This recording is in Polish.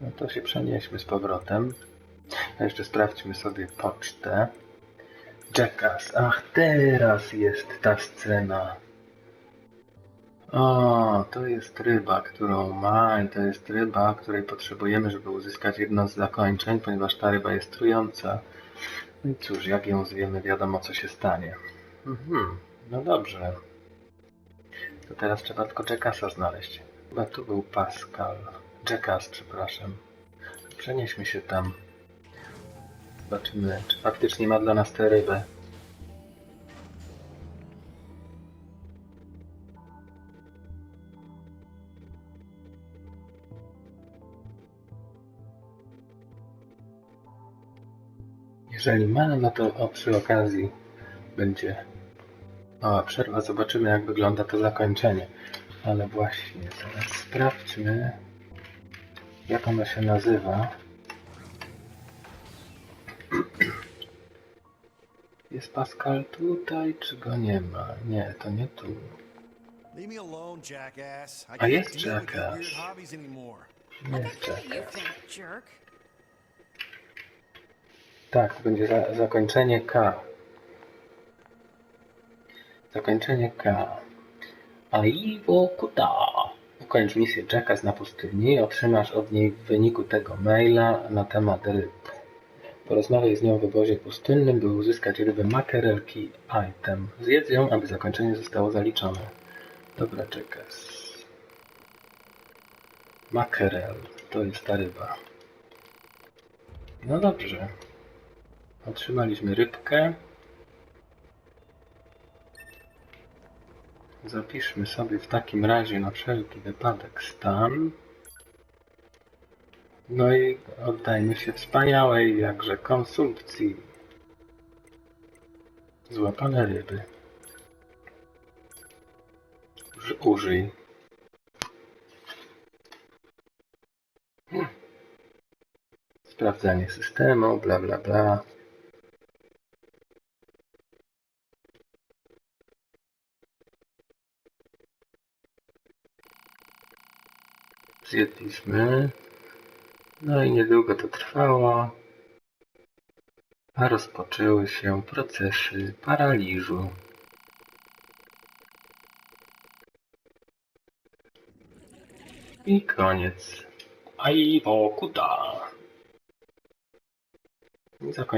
No to się przenieśmy z powrotem. A jeszcze sprawdźmy sobie pocztę. Jackass. Ach, teraz jest ta scena. O, to jest ryba, którą ma i to jest ryba, której potrzebujemy, żeby uzyskać jedno z zakończeń, ponieważ ta ryba jest trująca. No i cóż, jak ją zwiemy, wiadomo co się stanie. Mhm, no dobrze. To teraz trzeba tylko Jackassa znaleźć. Chyba tu był Pascal. Jackass, przepraszam. Przenieśmy się tam. Zobaczymy, czy faktycznie ma dla nas tę rybę. Jeżeli ma, no to o, przy okazji będzie mała przerwa. Zobaczymy, jak wygląda to zakończenie. Ale właśnie, zaraz sprawdźmy, jak ono się nazywa. Jest Pascal tutaj, czy go nie ma? Nie, to nie tu. A jest Jackass. jest Jackass. Tak, to będzie za, zakończenie K. Zakończenie K. Aiwo Kuta. Ukończ misję Jackass na pustyni otrzymasz od niej w wyniku tego maila na temat ryb. Porozmawiaj z nią w obozie pustynnym, by uzyskać rybę makerelki item. Zjedz ją, aby zakończenie zostało zaliczone. Dobra, Jackass. Makerel. To jest ta ryba. No dobrze. Otrzymaliśmy rybkę. Zapiszmy sobie w takim razie na wszelki wypadek stan. No i oddajmy się wspaniałej jakże konsumpcji. Złapane ryby. Uż- Użyj. Sprawdzanie systemu, bla bla bla. Zjedliśmy. No i niedługo to trwało. A rozpoczęły się procesy paraliżu. I koniec. Aiwo kuda. I zakończymy.